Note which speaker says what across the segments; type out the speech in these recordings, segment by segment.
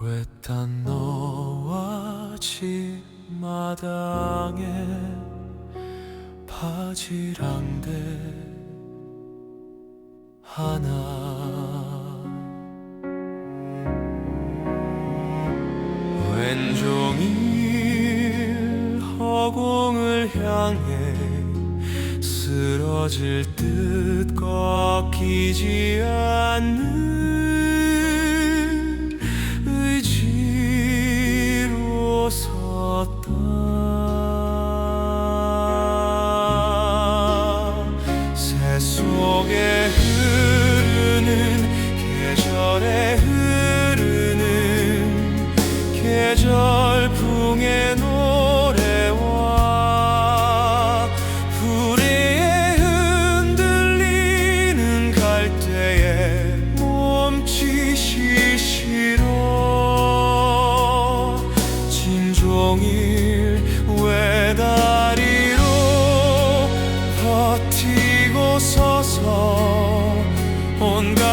Speaker 1: 외딴 너와 집 마당에 바지랑대 하나? 왼종일 허공을 향해 쓰러질 듯 꺾이지 않는 속에 흐르는 계절에 흐르는 계절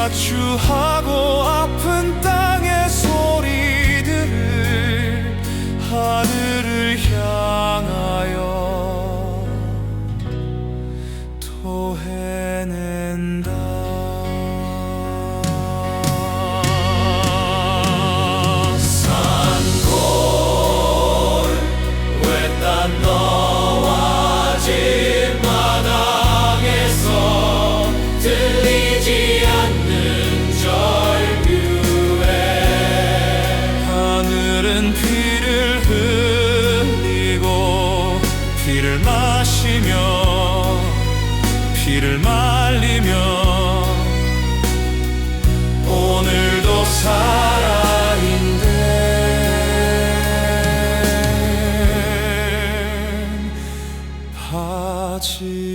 Speaker 1: 추하고 피를 마시며 피를 말리며 오늘도 살아있는 바지